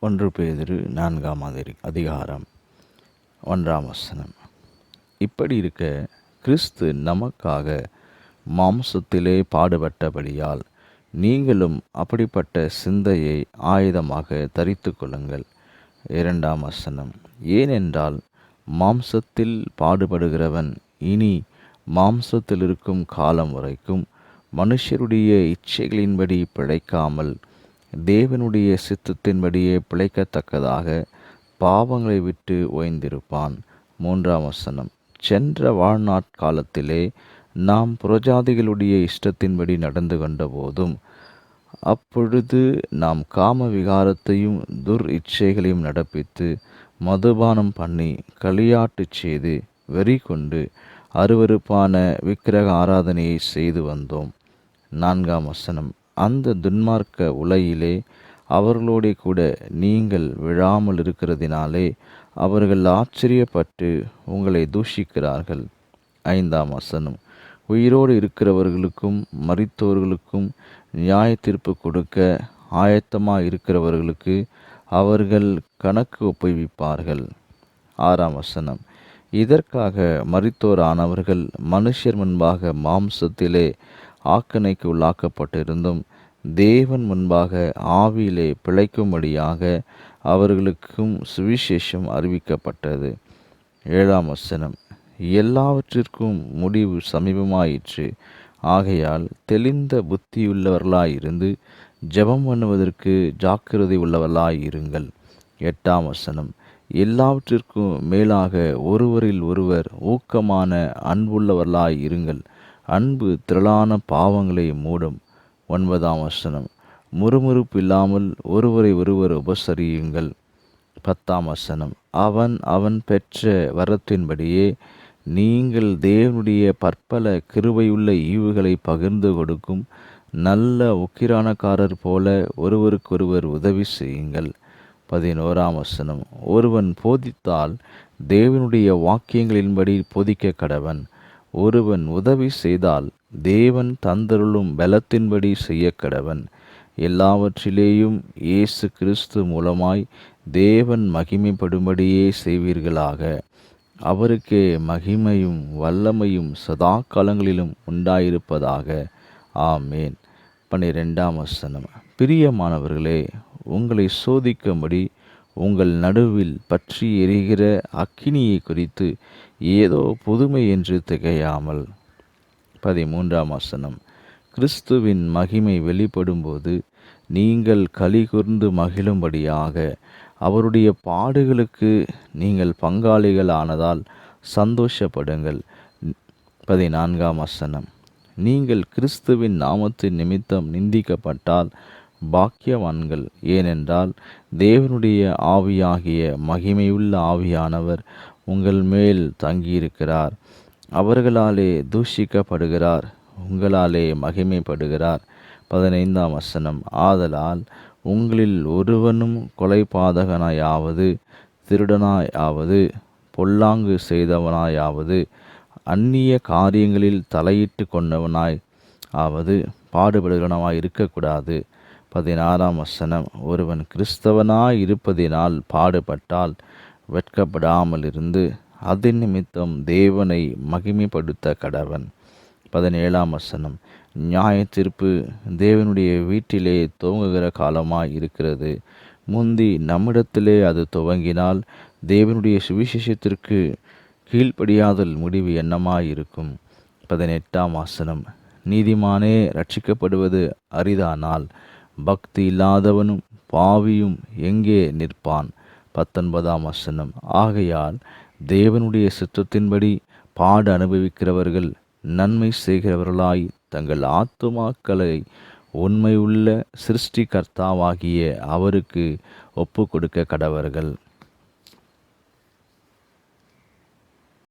ஒன்று பேதிரு நான்காம் அதிரி அதிகாரம் ஒன்றாம் வசனம். இப்படி இருக்க கிறிஸ்து நமக்காக மாம்சத்திலே பாடுபட்டபடியால் நீங்களும் அப்படிப்பட்ட சிந்தையை ஆயுதமாக தரித்து கொள்ளுங்கள். இரண்டாம் வசனம். ஏனென்றால் மாம்சத்தில் பாடுபடுகிறவன் இனி மாம்சத்தில் இருக்கும் காலம் வரைக்கும் மனுஷருடைய இச்சைகளின்படி பிழைக்காமல் தேவனுடைய சித்தத்தின்படியே பிழைக்கத்தக்கதாக பாவங்களை விட்டு ஓய்ந்திருப்பான். மூன்றாம் வசனம். சென்ற வாழ்நாட்காலத்திலே நாம் புரஜாதிகளுடைய இஷ்டத்தின்படி நடந்து கொண்ட போதும் அப்பொழுது நாம் காம விகாரத்தையும் துர் இச்சைகளையும் நடப்பித்து மதுபானம் பண்ணி களியாட்டு செய்து வெறி கொண்டு அருவருப்பான விக்கிரக ஆராதனையை செய்து வந்தோம். நான்காம் வசனம். அந்த துன்மார்க்க உலையிலே அவர்களோடே கூட நீங்கள் விழாமல் இருக்கிறதினாலே அவர்கள் ஆச்சரியப்பட்டு உங்களை தூஷிக்கிறார்கள். ஐந்தாம் வசனம். உயிரோடு இருக்கிறவர்களுக்கும் மறித்தோர்களுக்கும் நியாய தீர்ப்பு கொடுக்க ஆயத்தமாக இருக்கிறவர்களுக்கு அவர்கள் கணக்கு ஒப்புவிப்பார்கள். ஆறாம் வசனம். இதற்காக மறித்தோரானவர்கள் மனுஷர் முன்பாக மாம்சத்திலே ஆக்கணைக்கு உள்ளாக்கப்பட்டிருந்தும் தேவன் முன்பாக ஆவியிலே பிழைக்கும்படியாக அவர்களுக்கும் சுவிசேஷம் அறிவிக்கப்பட்டது. ஏழாம் வசனம். எல்லாவற்றிற்கும் முடிவு சமீபமாயிற்று. ஆகையால் தெளிந்த புத்தியுள்ளவர்களாயிருந்து ஜெபம் பண்ணுவதற்கு ஜாக்கிரதை உள்ளவர்களாயிருங்கள். எட்டாம் வசனம். எல்லாவற்றிற்கும் மேலாக ஒருவரில் ஒருவர் ஊக்கமான அன்புள்ளவர்களாயிருங்கள். இருங்கள் அன்பு திரளான பாவங்களை மூடும் ஒன்பதாம் வசனம். முறுமுறுப்பு இல்லாமல் ஒருவரை ஒருவர் உபசரியுங்கள். பத்தாம் வசனம். அவன் அவன் பெற்ற வரத்தின்படியே நீங்கள் தேவனுடைய பற்பல கிருபையுள்ள ஈவுகளை பகிர்ந்து கொடுக்கும் நல்ல உக்கிரானக்காரர் போல ஒருவருக்கொருவர் உதவி செய்யுங்கள். பதினோராம் வசனம். ஒருவன் போதித்தால் தேவனுடைய வாக்கியங்களின்படி போதிக்க கடவன். ஒருவன் உதவி செய்தால் தேவன் தந்தருளும் பலத்தின்படி செய்யக்கடவன். எல்லாவற்றிலேயும் இயேசு கிறிஸ்து மூலமாய் தேவன் மகிமைப்படும்படியே செய்வீர்களாக. அவருக்கே மகிமையும் வல்லமையும் சதா காலங்களிலும் உண்டாயிருப்பதாக. ஆமேன். பன்னிரெண்டாம் வசனம். பிரியமானவர்களே உங்களை சோதிக்கும்படி உங்கள் நடுவில் பற்றி எரிகிற அக்கினியை குறித்து ஏதோ புதுமை என்று திகையாமல். பதிமூன்றாம் வசனம். கிறிஸ்துவின் மகிமை வெளிப்படும்போது நீங்கள் கலிகூர்ந்து மகிழும்படியாக அவருடைய பாடுகளுக்கு நீங்கள் பங்காளிகள் ஆனதால் சந்தோஷப்படுங்கள். பதினான்காம் வசனம். நீங்கள் கிறிஸ்துவின் நாமத்தின் நிமித்தம் நிந்திக்கப்பட்டால் பாக்கியவான்கள். ஏனென்றால் தேவனுடைய ஆவியாகிய மகிமையுள்ள ஆவியானவர் உங்கள் மேல் தங்கியிருக்கிறார். அவர்களாலே தூஷிக்கப்படுகிறார் உங்களாலே மகிமைப்படுகிறார். பதினைந்தாம் வசனம் ஆதலால் உங்களில் ஒருவனும் கொலைபாதகனாயாவது திருடனாயாவது பொல்லாங்கு செய்தவனாயாவது அந்நிய காரியங்களில் தலையிட்டு கொண்டவனாய் ஆவது பாடுபடுகிறவனாய் இருக்கக்கூடாது. பதினாறாம் வசனம் ஒருவன் கிறிஸ்தவனாய் இருப்பதினால் பாடுபட்டால் வெட்கப்படாமல் இருந்து அதன் நிமித்தம் தேவனை மகிமைப்படுத்த கடவன். பதினேழாம் வசனம் நியாய தீர்ப்பு தேவனுடைய வீட்டிலே துவங்குகிற காலமாய் இருக்கிறது. முந்தி நம்மிடத்திலே அது துவங்கினால் தேவனுடைய சுவிசேஷத்திற்கு கீழ்ப்படியாதல் முடிவு என்னமாயிருக்கும்? பதினெட்டாம் வாசனம் நீதிமானே ரட்சிக்கப்படுவது அரிதானால் பக்தி இல்லாதவனும் பாவியும் எங்கே நிற்பான்? பத்தொன்பதாம் வசனம். ஆகையால் தேவனுடைய சித்தத்தின்படி பாடு அனுபவிக்கிறவர்கள் நன்மை செய்கிறவர்களாய் தங்கள் ஆத்துமாக்களை உண்மையுள்ள சிருஷ்டிகர்த்தாவாகிய அவருக்கு ஒப்பு கொடுக்க கடவர்கள்.